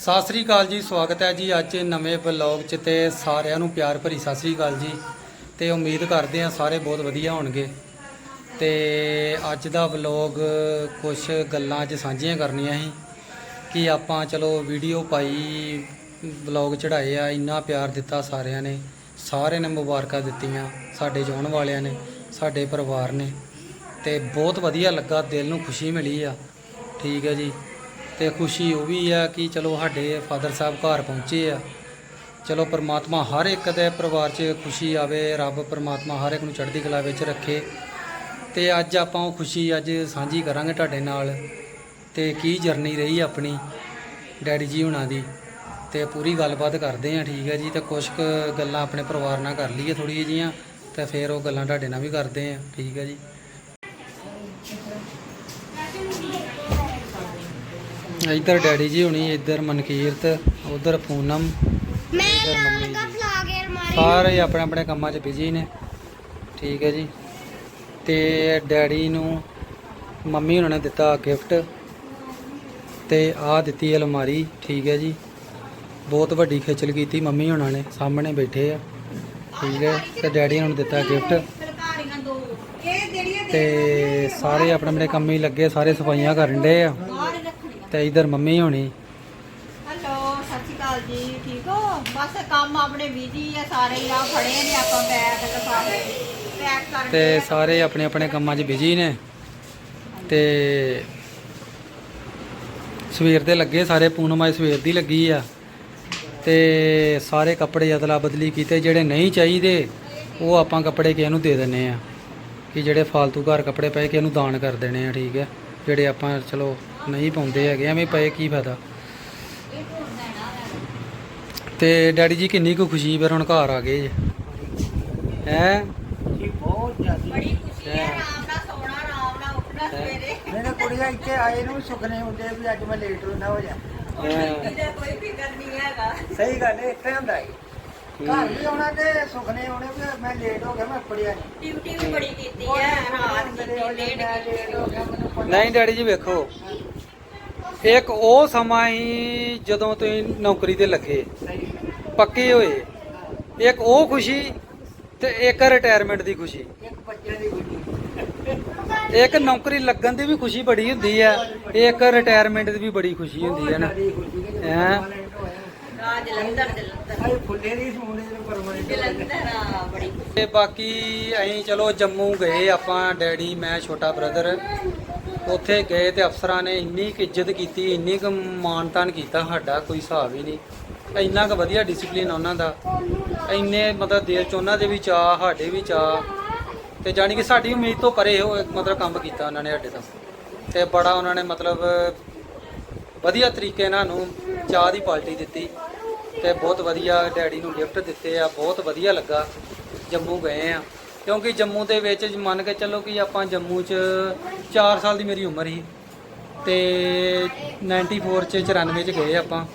ਸਤਿ ਸ੍ਰੀ ਅਕਾਲ ਜੀ, ਸਵਾਗਤ ਹੈ ਜੀ ਅੱਜ ਨਵੇਂ ਵਲੌਗ 'ਚ ਤੇ ਸਾਰਿਆਂ ਨੂੰ ਪਿਆਰ ਭਰੀ ਸਤਿ ਸ੍ਰੀ ਅਕਾਲ ਜੀ। ਤੇ ਉਮੀਦ ਕਰਦੇ ਹਾਂ ਸਾਰੇ ਬਹੁਤ ਵਧੀਆ ਹੋਣਗੇ। ਤੇ ਅੱਜ ਦਾ ਵਲੌਗ ਕੁਝ ਗੱਲਾਂ ਅੱਜ ਸਾਂਝੀਆਂ ਕਰਨੀਆਂ ਸੀ ਕਿ ਆਪਾਂ ਚਲੋ ਵੀਡੀਓ ਪਾਈ, ਵਲੌਗ ਚੜਾਏ ਆ ਇੰਨਾ ਪਿਆਰ ਦਿੱਤਾ ਸਾਰਿਆਂ ਨੇ। ਸਾਰਿਆਂ ਨੇ ਮੁਬਾਰਕਾਂ ਦਿੱਤੀਆਂ, ਸਾਡੇ ਚਾਹਣ ਵਾਲਿਆਂ ਨੇ, ਸਾਡੇ ਪਰਿਵਾਰ ਨੇ। ਤੇ ਬਹੁਤ ਵਧੀਆ ਲੱਗਾ, ਦਿਲ ਨੂੰ ਖੁਸ਼ੀ ਮਿਲੀ ਆ। ਠੀਕ ਹੈ ਜੀ। ਤੇ ਖੁਸ਼ੀ ਉਹ ਵੀ ਆ ਕਿ ਚਲੋ ਸਾਡੇ ਫਾਦਰ ਸਾਹਿਬ ਘਰ ਪਹੁੰਚੇ ਆ। ਚਲੋ ਪਰਮਾਤਮਾ ਹਰ ਇੱਕ ਦੇ ਪਰਿਵਾਰ 'ਚ ਖੁਸ਼ੀ ਆਵੇ, ਰੱਬ ਪਰਮਾਤਮਾ ਹਰ ਇੱਕ ਨੂੰ ਚੜ੍ਹਦੀ ਕਲਾ ਵਿੱਚ ਰੱਖੇ। ਤੇ ਅੱਜ ਆਪਾਂ ਉਹ ਖੁਸ਼ੀ ਅੱਜ ਸਾਂਝੀ ਕਰਾਂਗੇ ਤੁਹਾਡੇ ਨਾਲ। ਤੇ ਕੀ ਜਰਨੀ ਰਹੀ ਆਪਣੀ ਡੈਡੀ ਜੀ ਹੁਣਾਂ ਦੀ? ਤੇ ਪੂਰੀ ਗੱਲਬਾਤ ਕਰਦੇ ਆ ਠੀਕ ਹੈ ਜੀ? ਤੇ ਕੁਝ ਕੁ ਗੱਲਾਂ ਆਪਣੇ ਪਰਿਵਾਰ ਨਾਲ ਕਰ ਲਈਏ ਥੋੜੀ ਜਿਹੀਆਂ। ਤੇ ਫਿਰ ਉਹ ਗੱਲਾਂ ਤੁਹਾਡੇ ਨਾਲ ਵੀ ਕਰਦੇ ਆ ਠੀਕ ਹੈ ਜੀ? ਇੱਧਰ ਡੈਡੀ ਜੀ ਹੁਣੀ ਇੱਧਰ ਮਨਕੀਰਤ ਉਧਰ ਪੂਨਮ ਮੈਂ ਇੱਧਰ ਮੰਮੀ ਜੀ। ਸਾਰੇ ਆਪਣੇ ਆਪਣੇ ਕੰਮਾਂ 'ਚ ਬਿਜ਼ੀ ਨੇ। ਠੀਕ ਹੈ ਜੀ। ਤੇ ਡੈਡੀ ਨੂੰ ਮੰਮੀ ਉਹਨਾਂ ਨੇ ਦਿੱਤਾ ਗਿਫਟ ਤੇ ਆਹ ਦਿੱਤੀ ਅਲਮਾਰੀ ਠੀਕ ਹੈ ਜੀ। ਬਹੁਤ ਵੱਡੀ ਖੇਚਲ ਕੀਤੀ ਮੰਮੀ ਉਹਨਾਂ ਨੇ ਸਾਹਮਣੇ ਬੈਠੇ ਆ। ਠੀਕ ਹੈ ਤੇ ਡੈਡੀ ਨੂੰ ਦਿੱਤਾ ਗਿਫਟ ਸਰਕਾਰੀਆਂ ਦੋ। ਇਹ ਜਿਹੜੀਆਂ ਤੇ ਸਾਰੇ ਆਪਣੇ ਆਪਣੇ ਕੰਮ ਹੀ ਲੱਗੇ ਸਾਰੇ ਸਫਾਈਆਂ ਕਰਨ ਦੇ ਆ। ਤੇ ਇੱਧਰ ਮੰਮੀ ਹੋਣੀ। ਹੈਲੋ ਸਤਿ ਸ਼੍ਰੀ ਅਕਾਲ ਜੀ ਠੀਕ ਹੋ? ਬਸ ਕੰਮ ਆਪਣੇ ਬੀਜੀ ਆ ਸਾਰੇ ਹੀ ਆ ਫੜੇ ਨੇ ਆਪਾਂ ਬੈਗ ਲਫਾਫੇ ਪੈਕ ਕਰਨ ਤੇ ਸਾਰੇ ਆਪਣੇ ਆਪਣੇ ਕੰਮਾਂ 'ਚ ਬਿਜ਼ੀ ਨੇ। ਤੇ ਸਵੇਰ ਦੇ ਲੱਗੇ ਸਾਰੇ ਪੂਨਮ ਅੱਜ ਸਵੇਰ ਦੀ ਲੱਗੀ ਆ। ਤੇ ਸਾਰੇ ਕੱਪੜੇ ਅਦਲਾ ਬਦਲੀ ਕੀਤੇ ਜਿਹੜੇ ਨਹੀਂ ਚਾਹੀਦੇ ਉਹ ਆਪਾਂ ਕੱਪੜੇ ਕਿਸੇ ਨੂੰ ਦੇ ਦਿੰਨੇ ਆ। ਕਿ ਜਿਹੜੇ ਫਾਲਤੂ ਘਰ ਕੱਪੜੇ ਪਏ ਕਿਸੇ ਨੂੰ ਦਾਨ ਕਰ ਦੇਣੇ ਆ ਠੀਕ ਹੈ। ਜਿਹੜੇ ਆਪਾਂ ਚਲੋ ਨਹੀਂ ਪਾਉਂਦੇ ਹੈਗੇ ਐਵੇਂ ਪਏ ਕੀ ਫਾਇਦਾ। ਤੇ ਡੈਡੀ ਜੀ ਕਿੰਨੀ ਕੁ ਖੁਸ਼ੀ ਫਿਰ ਹੁਣ ਘਰ ਆ ਗਏ ਜੇ। ਹੈ? ਬੜੀ ਖੁਸ਼ੀ। ਹੈ ਆਰਾਮ ਨਾਲ ਸੋਣਾ ਆਰਾਮ ਨਾਲ ਉੱਠਣਾ ਸਵੇਰੇ। ਮੇਰੇ ਕੁੜੀਆਂ ਇੱਥੇ ਆਏ ਨੂੰ ਵੀ ਸੁਖਨੇ ਹੁੰਦੇ ਵੀ ਅੱਜ ਮੈਂ ਲੇਟ ਨਾ ਹੋ ਜਾ। ਇਹਦਾ ਕੋਈ ਫਿਕਰ ਨਹੀਂ ਹੈਗਾ। ਸਹੀ ਗੱਲ ਹੈ ਇੱਥੇ ਹੁੰਦਾ ਹੈ। ਘਰ ਵੀ ਆਉਣਾ ਤੇ ਸੁਖਨੇ ਆਉਣੇ ਵੀ ਮੈਂ ਲੇਟ ਹੋ ਗਿਆ ਮੈਂ ਪੜਿਆ ਨਹੀਂ ਡਿਊਟੀ ਵੀ ਬੜੀ ਕੀਤੀ ਹੈ ਰਾਤ ਕੀਤੀ ਲੇਟ ਮੈਂ ਲੇਟ ਹੋ ਗਿਆ ਮੈਨੂੰ ਪਤਾ ਨਹੀਂ ਡੈਡੀ ਜੀ ਵੇਖੋ ਇੱਕ ਉਹ ਸਮਾਂ ਹੀ ਜਦੋਂ ਤੁਸੀਂ ਨੌਕਰੀ ਤੇ ਲੱਗੇ, ਪੱਕੇ ਹੋਏ। ਇੱਕ ਉਹ ਖੁਸ਼ੀ ਤੇ ਇੱਕ ਰਿਟਾਇਰਮੈਂਟ ਦੀ ਖੁਸ਼ੀ। ਇੱਕ ਬੱਚੇ ਦੀ ਗੁੱਡੀ ਇੱਕ ਨੌਕਰੀ ਲੱਗਣ ਦੀ ਵੀ ਖੁਸ਼ੀ ਬੜੀ ਹੁੰਦੀ ਹੈ ਇੱਕ ਰਿਟਾਇਰਮੈਂਟ ਦੀ ਵੀ ਬੜੀ ਖੁਸ਼ੀ ਹੁੰਦੀ ਹੈ ਨਾ। ਹੈਂ? ਆ ਤੇ ਬਾਕੀ ਅਸੀਂ ਚਲੋ ਜੰਮੂ ਗਏ ਆਪਾਂ, ਡੈਡੀ, ਮੈਂ, ਛੋਟਾ ਬ੍ਰਦਰ ਉੱਥੇ ਗਏ ਤੇ ਅਫਸਰਾਂ ਨੇ ਇੰਨੀ ਕੁ ਇੱਜ਼ਤ ਕੀਤੀ, ਇੰਨੀ ਕੁ ਮਾਣ ਤਾਣ ਕੀਤਾ ਸਾਡਾ, ਕੋਈ ਹਿਸਾਬ ਹੀ ਨਹੀਂ। ਇੰਨਾ ਕੁ ਵਧੀਆ ਡਿਸਪਲਿਨ ਉਹਨਾਂ ਦਾ। ਇੰਨੇ ਮਤਲਬ ਦਿਲ ਚ ਉਹਨਾਂ ਦੇ ਵੀ ਚਾਹ ਸਾਡੇ ਵੀ ਚਾਹ ਤੇ ਜਾਣੀ ਕਿ ਸਾਡੀ ਉਮੀਦ ਤੋਂ ਪਰੇ ਉਹ ਮਤਲਬ ਕੰਮ ਕੀਤਾ ਉਹਨਾਂ ਨੇ ਸਾਡੇ ਦਾ ਤੇ ਬੜਾ ਉਹਨਾਂ ਨੇ ਮਤਲਬ ਵਧੀਆ ਤਰੀਕੇ ਨਾਲ ਨੂੰ ਚਾਹ ਦੀ ਪਾਰਟੀ ਦਿੱਤੀ। ਤੇ ਬਹੁਤ ਵਧੀਆ ਡੈਡੀ ਨੂੰ ਗਿਫਟ ਦਿੱਤੇ ਆ, ਬਹੁਤ ਵਧੀਆ ਲੱਗਾ। ਜੰਮੂ ਗਏ ਆ। ਕਿਉਂਕਿ ਜੰਮੂ ਦੇ ਵਿੱਚ ਮੰਨ ਕੇ ਚੱਲੋ ਕਿ ਆਪਾਂ ਜੰਮੂ 'ਚ 4 ਸਾਲ ਦੀ ਮੇਰੀ ਉਮਰ ਸੀ ਤੇ 94 'ਚ 94 'ਚ ਗਏ ਆਪਾਂ।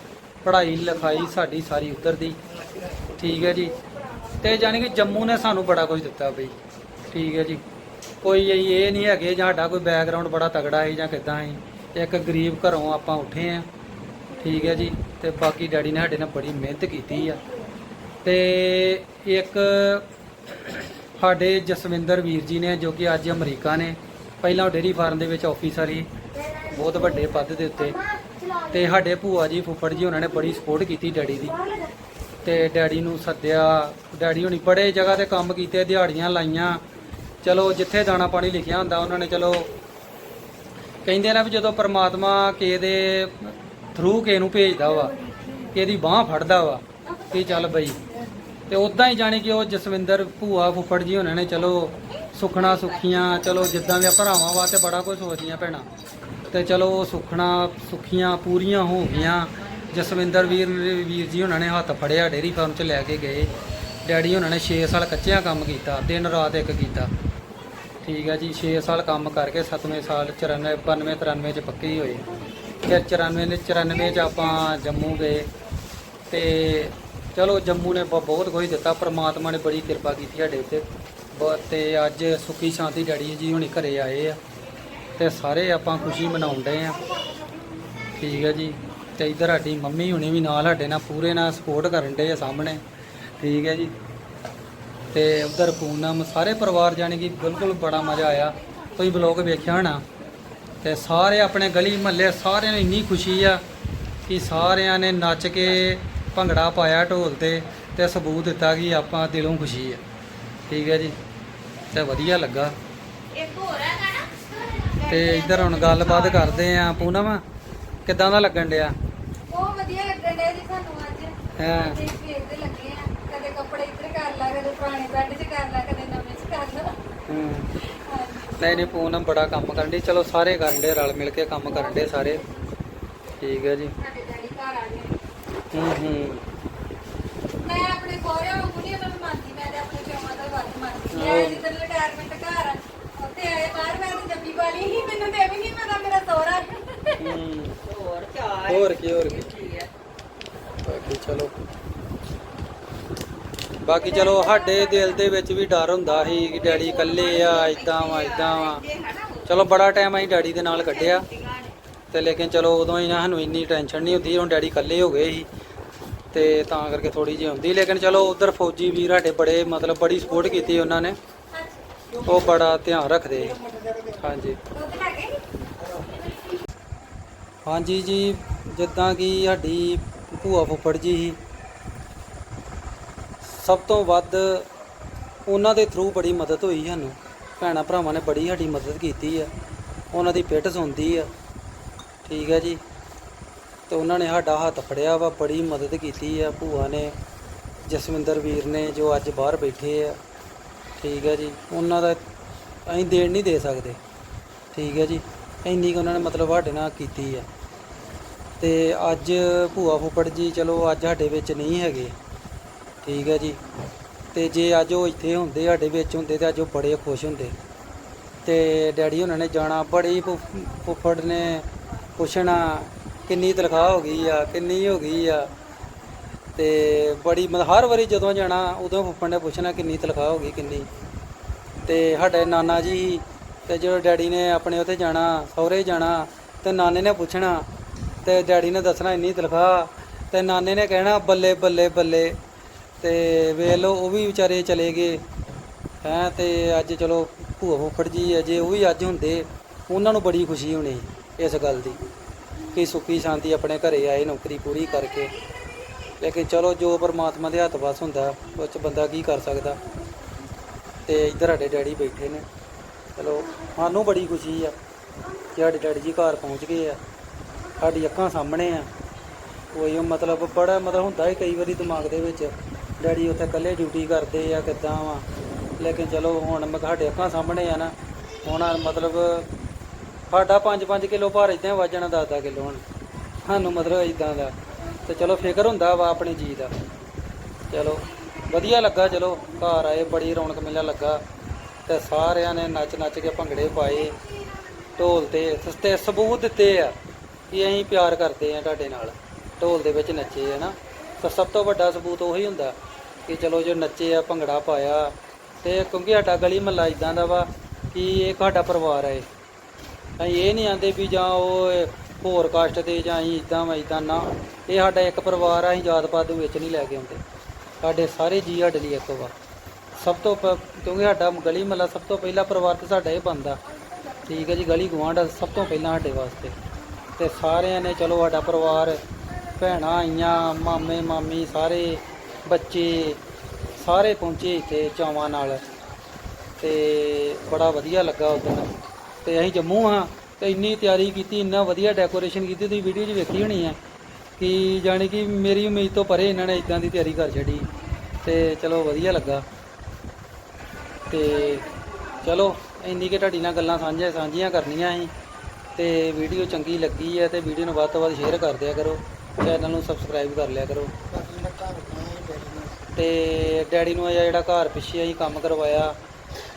ਪੜ੍ਹਾਈ ਲਿਖਾਈ ਸਾਡੀ ਸਾਰੀ ਉੱਧਰ ਦੀ। ਠੀਕ ਹੈ ਜੀ। ਤੇ ਜਾਣੀ ਕਿ ਜੰਮੂ ਨੇ ਸਾਨੂੰ ਬੜਾ ਕੁਝ ਦਿੱਤਾ ਬਈ। ਠੀਕ ਹੈ ਜੀ। ਕੋਈ ਇਹ ਨਹੀਂ ਹੈਗੇ ਜਾਂ ਸਾਡਾ ਕੋਈ ਬੈਕਗ੍ਰਾਉਂਡ ਬੜਾ ਤਗੜਾ ਹੈ ਜਾਂ ਕਿੱਦਾਂ ਹੈ ਇੱਕ ਗਰੀਬ ਘਰੋਂ ਆਪਾਂ ਉੱਠੇ ਆ ਠੀਕ ਹੈ ਜੀ। ਤੇ ਬਾਕੀ ਡੈਡੀ ਨੇ ਸਾਡੇ ਨਾਲ ਬੜੀ ਮਿਹਨਤ ਕੀਤੀ ਆ। ਤੇ ਇੱਕ ਸਾਡੇ ਜਸਵਿੰਦਰ ਵੀਰ ਜੀ ਨੇ, ਜੋ ਕਿ ਅੱਜ ਅਮਰੀਕਾ ਨੇ, ਪਹਿਲਾਂ ਉਹ ਡੇਰੀ ਫਾਰਮ ਦੇ ਵਿੱਚ ਆਫੀਸਰ ਹੀ ਬਹੁਤ ਵੱਡੇ ਪਦ ਦੇ ਉੱਤੇ। ਤੇ ਸਾਡੇ ਭੂਆ ਜੀ ਫੁੱਫੜ ਜੀ ਉਹਨਾਂ ਨੇ ਬੜੀ ਸਪੋਰਟ ਕੀਤੀ ਡੈਡੀ ਦੀ। ਤੇ ਡੈਡੀ ਨੂੰ ਸੱਦਿਆ, ਡੈਡੀ ਹੁਣੀ ਬੜੇ ਜਗ੍ਹਾ ਤੇ ਕੰਮ ਕੀਤੇ, ਦਿਹਾੜੀਆਂ ਲਾਈਆਂ। ਚਲੋ, ਜਿੱਥੇ ਦਾਣਾ ਪਾਣੀ ਲਿਖਿਆ ਹੁੰਦਾ, ਉਹਨਾਂ ਨੇ ਚਲੋ ਕਹਿੰਦੇ ਨਾ ਵੀ ਜਦੋਂ ਪਰਮਾਤਮਾ ਕਿਸੇ ਦੇ ਥਰੂ ਕਿਸੇ ਨੂੰ ਭੇਜਦਾ ਵਾ, ਕਿਸੇ ਦੀ ਬਾਹ ਫੜਦਾ ਵਾ ਕਿ ਚੱਲ ਬਈ ਤੇ ਉਦਾਂ ਹੀ ਜਾਣੀ ਕਿ ਉਹ ਜਸਵਿੰਦਰ ਭੂਆ ਫੁੱਫੜ ਜੀ ਉਹਨਾਂ ਨੇ, ਚਲੋ ਸੁਖਣਾ ਸੁਖੀਆਂ, ਚਲੋ ਜਿੱਦਾਂ ਵੀ ਭਰਾਵਾਂ ਵਾਸਤੇ ਬੜਾ ਕੁਝ ਸੋਚਦੀਆਂ ਭੈਣਾਂ। ਤੇ ਚਲੋ ਉਹ ਸੁਖਣਾ ਸੁਖੀਆਂ ਪੂਰੀਆਂ ਹੋ ਗਈਆਂ। ਜਸਵਿੰਦਰ ਵੀਰ ਵੀਰ ਜੀ ਉਹਨਾਂ ਨੇ ਹੱਥ ਫੜਿਆ, ਡੇਰੀ ਫਾਰਮ 'ਚ ਲੈ ਕੇ ਗਏ। ਡੈਡੀ ਉਹਨਾਂ ਨੇ 6 ਸਾਲ ਕੱਚਿਆਂ ਕੰਮ ਕੀਤਾ, ਦਿਨ ਰਾਤ ਇੱਕ ਕੀਤਾ। ਠੀਕ ਹੈ ਜੀ 6 ਸਾਲ ਕੰਮ ਕਰਕੇ 7ਵੇਂ ਸਾਲ 94 92 93 ਚ ਪੱਕੇ ਹੀ ਹੋਏ। ਫਿਰ 94 ਨੇ 94 ਚ ਆਪਾਂ ਜੰਮੂ ਗਏ। ਤੇ ਚਲੋ ਜੰਮੂ ਨੇ ਬ- ਬਹੁਤ ਕੁਝ ਦਿੱਤਾ, ਪ੍ਰਮਾਤਮਾ ਨੇ ਬੜੀ ਕਿਰਪਾ ਕੀਤੀ ਸਾਡੇ ਉੱਤੇ। ਬਹੁਤ ਤੇ ਅੱਜ ਸੁਖੀ ਸ਼ਾਂਤੀ ਡੈਡੀ ਜੀ ਹੁਣੀ ਘਰੇ ਆਏ ਆ। ਤੇ ਸਾਰੇ ਆਪਾਂ ਖੁਸ਼ੀ ਮਨਾਉਣ ਡਏ ਆ। ਠੀਕ ਹੈ ਜੀ। ਤੇ ਇੱਧਰ ਸਾਡੀ ਮੰਮੀ ਹੁਣੀ ਵੀ ਨਾਲ ਸਾਡੇ ਨਾਲ ਪੂਰੇ ਨਾਲ ਸਪੋਰਟ ਕਰਨ ਦੇ ਆ ਸਾਹਮਣੇ। ਠੀਕ ਹੈ ਜੀ। ਤੇ ਉਧਰ ਪੂਨਮ, ਸਾਰੇ ਪਰਿਵਾਰ ਜਾਣੀ ਕਿ ਬਿਲਕੁਲ ਬੜਾ ਮਜ਼ਾ ਆਇਆ। ਤੁਸੀਂ ਬਲੌਗ ਵੇਖਿਆ ਹੋਣਾ। ਤੇ ਸਾਰੇ ਆਪਣੇ ਗਲੀ ਮਹੱਲੇ ਸਾਰਿਆਂ ਨੂੰ ਇੰਨੀ ਖੁਸ਼ੀ ਆ ਕਿ ਸਾਰਿਆਂ ਨੇ ਨੱਚ ਕੇ ਭੰਗੜਾ ਪਾਇਆ ਢੋਲ ਤੇ ਤੇ ਸਬੂਤ ਦਿੱਤਾ ਕਿ ਆਪਾਂ ਦਿਲੋਂ ਖੁਸ਼ੀ ਆ। ਠੀਕ ਹੈ ਜੀ ਤੇ ਵਧੀਆ ਲੱਗਾ। ਇੱਕ ਹੋਰ ਹੈਗਾ ਨਾ ਤੇ ਇੱਧਰ ਹੁਣ ਗੱਲਬਾਤ ਕਰਦੇ ਆ ਪੂਨਮ ਕਿੱਦਾਂ ਦਾ ਲੱਗਣ ਡਿਆ? ਬਹੁਤ ਵਧੀਆ ਲੱਗਣ ਡਿਆ ਜੀ ਸਾਨੂੰ ਅੱਜ। ਹਾਂ। ਤੇ ਵੇਖਦੇ ਲੱਗੇ ਆ ਕਦੇ ਕੱਪੜੇ ਇੱਧਰ ਕਰ ਲਾ ਕਦੇ ਪੁਰਾਣੇ ਬੈੱਡ 'ਚ ਕਰ ਲਾ ਕਦੇ ਨਵੇਂ 'ਚ ਕਰ ਲਾ। ਹੂੰ। ਨਹੀਂ ਨਹੀਂ ਪੂਨਮ ਬੜਾ ਕੰਮ ਕਰਨ ਡਈ। ਚਲੋ ਸਾਰੇ ਕਰਨ ਡੇ ਰਲ ਮਿਲ ਕੇ ਕੰਮ ਕਰਨ ਡੇ ਸਾਰੇ। ਠੀਕ ਹੈ ਜੀ। ਸਾਡੇ ਡੈਡੀ ਘਰ ਆ ਗਏ। ਹੂੰ ਹੂੰ। ਮੈਂ ਆਪਣੇ ਸਹੁਰਿਆਂ ਵਾਂਗੂ ਨਹੀਂ ਉਹਨਾਂ ਨੂੰ ਮੰਨਦੀ ਮੈਂ ਤੇ ਆਪਣੇ ਪਿਓਾਂ ਦਾ ਵੱਧ ਮੰਨਦੀ। ਮੈਂ ਜਿੱਦਣ ਰਿਟਾਇਰਮੈਂਟ ਘਰ ਆ ਉੱਥੇ ਆਏ ਬਾਹਰ ਮੈਂ ਤੇ ਜੱਬੀ ਵਾਲੀ ਹੀ ਮੈਨੂੰ ਤੇ ਇਹ ਵੀ ਨਹੀਂ ਪਤਾ ਮੇਰਾ ਸਹੁਰਾ। ਹੂੰ ਹੋਰ ਚਾਰ ਹੋਰ ਕੀ ਹੋਰ ਕੀ। ਬਾਕੀ ਚਲੋ। ਬਾਕੀ ਚਲੋ ਸਾਡੇ ਦਿਲ ਦੇ ਵਿੱਚ ਵੀ ਡਰ ਹੁੰਦਾ ਸੀ ਕਿ ਡੈਡੀ ਇਕੱਲੇ ਆ ਇਦਾਂ ਵਾ ਇਦਾਂ ਵਾ। ਚਲੋ ਬੜਾ ਟਾਈਮ ਅਸੀਂ ਡੈਡੀ ਦੇ ਨਾਲ ਕੱਢਿਆ। ਤੇ ਲੇਕਿਨ ਚਲੋ ਉਦੋਂ ਹੀ ਨਾ ਸਾਨੂੰ ਇੰਨੀ ਟੈਨਸ਼ਨ ਨਹੀਂ ਹੁੰਦੀ ਹੁਣ ਡੈਡੀ ਇਕੱਲੇ ਹੋ ਗਏ ਸੀ। ਤੇ ਤਾਂ ਕਰਕੇ ਥੋੜੀ ਜਿਹੀ ਹੁੰਦੀ, ਲੇਕਿਨ ਚਲੋ ਉਧਰ ਫੌਜੀ ਵੀਰ ਸਾਡੇ ਬੜੇ ਮਤਲਬ ਬੜੀ ਸਪੋਰਟ ਕੀਤੀ ਉਹਨਾਂ ਨੇ। ਉਹ ਬੜਾ ਧਿਆਨ ਰੱਖਦੇ ਹਾਂਜੀ। ਹਾਂਜੀ ਜੀ, ਜਿੱਦਾਂ ਕਿ ਸਾਡੀ ਭੂਆ ਫੁੱਫੜ ਜੀ ਸੀ, ਸਭ ਤੋਂ ਵੱਧ ਉਹਨਾਂ ਦੇ ਥਰੂ ਬੜੀ ਮਦਦ ਹੋਈ ਸਾਨੂੰ। ਭੈਣਾਂ ਭਰਾਵਾਂ ਨੇ ਬੜੀ ਸਾਡੀ ਮਦਦ ਕੀਤੀ ਆ। ਉਹਨਾਂ ਦੀ ਪਿੱਠ ਸੁਣਦੀ ਆ। ਠੀਕ ਹੈ ਜੀ। ਤੇ ਉਹਨਾਂ ਨੇ ਸਾਡਾ ਹੱਥ ਫੜਿਆ ਵਾ, ਬੜੀ ਮਦਦ ਕੀਤੀ ਆ ਭੂਆ ਨੇ, ਜਸਵਿੰਦਰ ਵੀਰ ਨੇ ਜੋ ਅੱਜ ਬਾਹਰ ਬੈਠੇ ਆ। ਠੀਕ ਹੈ ਜੀ, ਉਹਨਾਂ ਦਾ ਅਸੀਂ ਦੇਣ ਨਹੀਂ ਦੇ ਸਕਦੇ। ਠੀਕ ਹੈ ਜੀ, ਇੰਨੀ ਕੁ ਉਹਨਾਂ ਨੇ ਮਤਲਬ ਸਾਡੇ ਨਾਲ ਕੀਤੀ ਆ। ਤੇ ਅੱਜ ਭੂਆ ਫੁੱਫੜ ਜੀ, ਚਲੋ ਅੱਜ ਸਾਡੇ ਵਿੱਚ ਨਹੀਂ ਹੈਗੇ। ਠੀਕ ਹੈ ਜੀ, ਤੇ ਜੇ ਅੱਜ ਉਹ ਇੱਥੇ ਹੁੰਦੇ, ਸਾਡੇ ਵਿੱਚ ਹੁੰਦੇ ਤੇ ਅੱਜ ਉਹ ਬੜੇ ਖੁਸ਼ ਹੁੰਦੇ। ਤੇ ਡੈਡੀ ਉਹਨਾਂ ਨੇ ਜਾਣਾ, ਬੜੀ ਫੁੱਫ- ਫੁੱਫੜ ਨੇ ਪੁੱਛਣਾ ਕਿੰਨੀ ਤਨਖਾਹ ਹੋ ਗਈ ਆ ਕਿੰਨੀ ਹੋ ਗਈ ਆ। ਤੇ ਬੜੀ ਮਤਲਬ ਹਰ ਵਾਰੀ ਜਦੋਂ ਜਾਣਾ ਉਦੋਂ ਫੁੱਫੜ ਨੇ ਪੁੱਛਣਾ ਕਿੰਨੀ ਤਨਖਾਹ ਹੋ ਗਈ ਕਿੰਨੀ। ਤੇ ਸਾਡੇ ਨਾਨਾ ਜੀ ਤੇ ਜਦੋਂ ਡੈਡੀ ਨੇ ਆਪਣੇ ਉੱਥੇ ਜਾਣਾ ਸਹੁਰੇ ਜਾਣਾ ਤੇ ਨਾਨੇ ਨੇ ਪੁੱਛਣਾ ਤੇ ਡੈਡੀ ਨੇ ਦੱਸਣਾ ਇੰਨੀ ਤਨਖਾਹ ਤੇ ਨਾਨੇ ਨੇ ਕਹਿਣਾ ਬੱਲੇ ਬੱਲੇ ਬੱਲੇ। ਤੇ ਵੇਖ ਲਓ ਉਹ ਵੀ ਵਿਚਾਰੇ ਚਲੇ ਗਏ। ਹੈਂ ਤੇ ਅੱਜ ਚਲੋ ਭੂਆ ਫੁੱਫੜ ਜੀ ਆ, ਜੇ ਉਹ ਵੀ ਅੱਜ ਹੁੰਦੇ ਉਹਨਾਂ ਨੂੰ ਬੜੀ ਖੁਸ਼ੀ ਹੋਣੀ ਇਸ ਗੱਲ ਦੀ। ਕਿ ਸੁੱਖੀ ਸ਼ਾਂਤੀ ਆਪਣੇ ਘਰੇ ਆਏ, ਨੌਕਰੀ ਪੂਰੀ ਕਰਕੇ। ਲੇਕਿਨ ਚਲੋ, ਜੋ ਪਰਮਾਤਮਾ ਦੇ ਹੱਥ ਵੱਸ ਹੁੰਦਾ ਉਹ 'ਚ ਬੰਦਾ ਕੀ ਕਰ ਸਕਦਾ? ਤੇ ਇੱਧਰ ਸਾਡੇ ਡੈਡੀ ਬੈਠੇ ਨੇ। ਚਲੋ, ਸਾਨੂੰ ਬੜੀ ਖੁਸ਼ੀ ਆ ਕਿ ਸਾਡੇ ਡੈਡੀ ਜੀ ਘਰ ਪਹੁੰਚ ਗਏ ਆ। ਸਾਡੀ ਅੱਖਾਂ ਸਾਹਮਣੇ ਆ। ਕੋਈ ਮਤਲਬ ਬੜਾ ਮਤਲਬ ਹੁੰਦਾ ਹੈ ਕਈ ਵਾਰੀ ਦਿਮਾਗ ਦੇ ਵਿੱਚ, ਡੈਡੀ ਉੱਥੇ ਇਕੱਲੇ ਡਿਊਟੀ ਕਰਦੇ ਆ, ਕਿੱਦਾਂ ਵਾ। ਲੇਕਿਨ ਚਲੋ ਹੁਣ ਮੈਂ ਸਾਡੇ ਅੱਖਾਂ ਸਾਹਮਣੇ ਆ ਨਾ ਹੁਣ ਮਤਲਬ ਸਾਡਾ 5-5 ਕਿਲੋ ਭਾਰ ਇਦਾਂ ਵਜਣਾ 10-10 ਕਿਲੋ ਹੁਣ। ਸਾਨੂੰ ਮਤਲਬ ਇਦਾਂ ਦਾ। ਤੇ ਚਲੋ ਫਿਕਰ ਹੁੰਦਾ ਵਾ ਆਪਣੇ ਜੀ ਦਾ। ਚਲੋ, ਵਧੀਆ ਲੱਗਾ, ਚਲੋ, ਘਰ ਆਏ, ਬੜੀ ਰੌਣਕ ਮੇਲਾ ਲੱਗਾ। ਤੇ ਸਾਰਿਆਂ ਨੇ ਨੱਚ ਨੱਚ ਕੇ ਭੰਗੜੇ ਪਾਏ, ਢੋਲ ਤੇ ਤੇ ਸਬੂਤ ਦਿੱਤੇ ਆ ਕਿ ਅਸੀਂ ਪਿਆਰ ਕਰਦੇ ਆ ਤੁਹਾਡੇ ਨਾਲ। ਢੋਲ ਦੇ ਵਿੱਚ ਨੱਚੇ ਆ ਨਾ। ਤਾਂ ਸਭ ਤੋਂ ਵੱਡਾ ਸਬੂਤ ਉਹੀ ਹੁੰਦਾ ਕਿ ਚਲੋ ਜੋ ਨੱਚੇ ਆ, ਭੰਗੜਾ ਪਾਇਆ, ਤੇ ਕਿਉਂਕਿ ਸਾਡਾ ਗਲੀ ਮਹੱਲਾ ਇਦਾਂ ਦਾ ਵਾ ਕਿ ਇਹ ਸਾਡਾ ਪਰਿਵਾਰ ਹੈ ਅਸੀਂ ਇਹ ਨਹੀਂ ਆਂਦੇ ਵੀ ਜਾਂ ਉਹ ਹੋਰ ਕਾਸਟ ਦੇ ਜਾਂ ਅਸੀਂ ਇਦਾਂ ਵਾ ਇਦਾਂ ਨਾ। ਇਹ ਸਾਡਾ ਇੱਕ ਪਰਿਵਾਰ ਆ, ਅਸੀਂ ਜਾਤ ਪਾਤ ਦੇ ਵਿੱਚ ਨਹੀਂ ਲੈ ਕੇ ਆਉਂਦੇ। ਸਾਡੇ ਸਾਰੇ ਜੀ ਸਾਡੇ ਲਈ ਇੱਕ ਵਾ। ਸਭ ਤੋਂ ਪ- ਕਿਉਂਕਿ ਸਾਡਾ ਗਲੀ ਮਹੱਲਾ ਸਭ ਤੋਂ ਪਹਿਲਾ ਪਰਿਵਾਰ ਤੇ ਸਾਡਾ ਇਹ ਬੰਦਾ ਠੀਕ ਹੈ ਜੀ, ਗਲੀ ਗਵਾਂਢ ਸਭ ਤੋਂ ਪਹਿਲਾਂ ਸਾਡੇ ਵਾਸਤੇ। ਤੇ ਸਾਰਿਆਂ ਨੇ ਚਲੋ ਸਾਡਾ ਪਰਿਵਾਰ, ਭੈਣਾਂ ਆਈਆਂ, ਮਾਮੇ, ਮਾਮੀ, ਸਾਰੇ ਬੱਚੇ, ਸਾਰੇ ਪਹੁੰਚੇ ਇੱਥੇ ਚਾਵਾਂ ਨਾਲ। ਤੇ ਬੜਾ ਵਧੀਆ ਲੱਗਾ ਉਦੋਂ ਤੇ ਅਸੀਂ ਜੰਮੂ ਹਾਂ ਤੇ ਇੰਨੀ ਤਿਆਰੀ ਕੀਤੀ, ਇੰਨਾ ਵਧੀਆ ਡੈਕੋਰੇਸ਼ਨ ਕੀਤੀ, ਤੁਸੀਂ ਵੀਡੀਓ 'ਚ ਵੇਖੀ ਹੋਣੀ ਆ ਕਿ ਜਾਣੀ ਕਿ ਮੇਰੀ ਉਮੀਦ ਤੋਂ ਪਰੇ ਇਹਨਾਂ ਨੇ ਇਦਾਂ ਦੀ ਤਿਆਰੀ ਕਰ ਛੱਡੀ ਤੇ ਚਲੋ ਵਧੀਆ ਲੱਗਾ। ਤੇ ਚਲੋ, ਇੰਨੀ ਕਿ ਤੁਹਾਡੀ ਨਾਲ ਗੱਲਾਂ ਸਾਂਝੀਆਂ ਸਾਂਝੀਆਂ ਕਰਨੀਆਂ ਸੀ ਤੇ ਵੀਡੀਓ ਚੰਗੀ ਲੱਗੀ ਹੈ ਤੇ ਵੀਡੀਓ ਨੂੰ ਵੱਧ ਤੋਂ ਵੱਧ ਸ਼ੇਅਰ ਕਰ ਦਿਆ ਕਰੋ ਚੈਨਲ ਨੂੰ ਸਬਸਕ੍ਰਾਈਬ ਕਰ ਲਿਆ ਕਰੋ। ਬਾਕੀ ਡੈਡੀ ਨੂੰ ਤੇ ਡੈਡੀ ਨੂੰ ਇਹ ਜਿਹੜਾ ਘਰ ਪਿੱਛੇ ਅਸੀਂ ਕੰਮ ਕਰਵਾਇਆ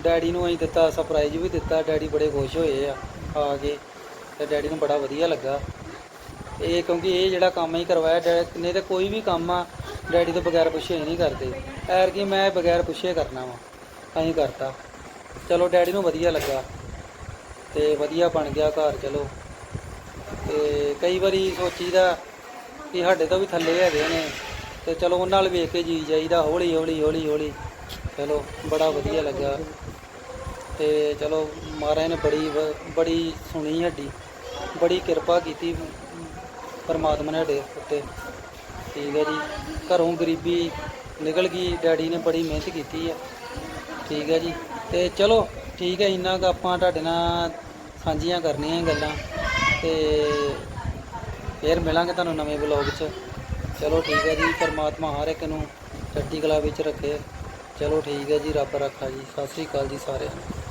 ਡੈਡੀ ਨੂੰ ਅਸੀਂ ਦਿੱਤਾ ਸਰਪ੍ਰਾਈਜ਼ ਵੀ ਦਿੱਤਾ, ਡੈਡੀ ਬੜੇ ਖੁਸ਼ ਹੋਏ ਆ ਆ ਕੇ, ਤੇ ਡੈਡੀ ਨੂੰ ਬੜਾ ਵਧੀਆ ਲੱਗਾ। ਇਹ ਕਿਉਂਕਿ ਇਹ ਜਿਹੜਾ ਕੰਮ ਅਸੀਂ ਕਰਵਾਇਆ, ਡੈ- ਨਹੀਂ ਤੇ ਕੋਈ ਵੀ ਕੰਮ ਆ, ਡੈਡੀ ਤੋਂ ਬਗੈਰ ਪੁੱਛੇ ਨਹੀਂ ਕਰਦੇ। ਐਰ ਕਿ ਮੈਂ ਬਗੈਰ ਪੁੱਛੇ ਕਰਨਾ ਵਾ, ਅਸੀਂ ਕਰਤਾ। ਚਲੋ ਡੈਡੀ ਨੂੰ ਵਧੀਆ ਲੱਗਾ, ਤੇ ਵਧੀਆ ਬਣ ਗਿਆ ਘਰ, ਚਲੋ। ਤੇ ਕਈ ਵਾਰੀ ਸੋਚੀਦਾ ਕਿ ਸਾਡੇ ਤੋਂ ਵੀ ਥੱਲੇ ਹੈਗੇ ਨੇ, ਤੇ ਚਲੋ ਉਹਨਾਂ ਨਾਲ ਵੇਖ ਕੇ ਜੀ ਜਾਈਦਾ ਹੌਲੀ ਹੌਲੀ ਹੌਲੀ ਹੌਲੀ ਚਲੋ, ਬੜਾ ਵਧੀਆ ਲੱਗਾ। ਤੇ ਚਲੋ ਮਹਾਰਾਜ ਨੇ ਬੜੀ ਵ- ਬੜੀ ਸੁਣੀ ਸਾਡੀ, ਬੜੀ ਕਿਰਪਾ ਕੀਤੀ ਪਰਮਾਤਮਾ ਨੇ ਸਾਡੇ ਉੱਤੇ। ਠੀਕ ਹੈ ਜੀ, ਘਰੋਂ ਗਰੀਬੀ ਨਿਕਲ ਗਈ, ਡੈਡੀ ਨੇ ਬੜੀ ਮਿਹਨਤ ਕੀਤੀ ਹੈ ਠੀਕ ਹੈ ਜੀ, ਤੇ ਚਲੋ ਠੀਕ ਹੈ, ਇੰਨਾ ਕੁ ਆਪਾਂ ਤੁਹਾਡੇ ਨਾਲ ਸਾਂਝੀਆਂ ਕਰਨੀਆਂ ਇਹ ਗੱਲਾਂ। ਤੇ ਫੇਰ ਮਿਲਾਂਗੇ ਤੁਹਾਨੂੰ ਨਵੇਂ ਵਲੌਗ 'ਚ। ਚਲੋ ਠੀਕ ਹੈ ਜੀ, ਪਰਮਾਤਮਾ ਹਰ ਇੱਕ ਨੂੰ ਚੜ੍ਹਦੀ ਕਲਾ ਵਿੱਚ ਰੱਖੇ। ਚਲੋ ਠੀਕ ਹੈ ਜੀ, ਰੱਬ ਰੱਖਾ ਜੀ। ਸਤਿ ਸ੍ਰੀ ਅਕਾਲ ਜੀ ਸਾਰਿਆਂ ਨੂੰ।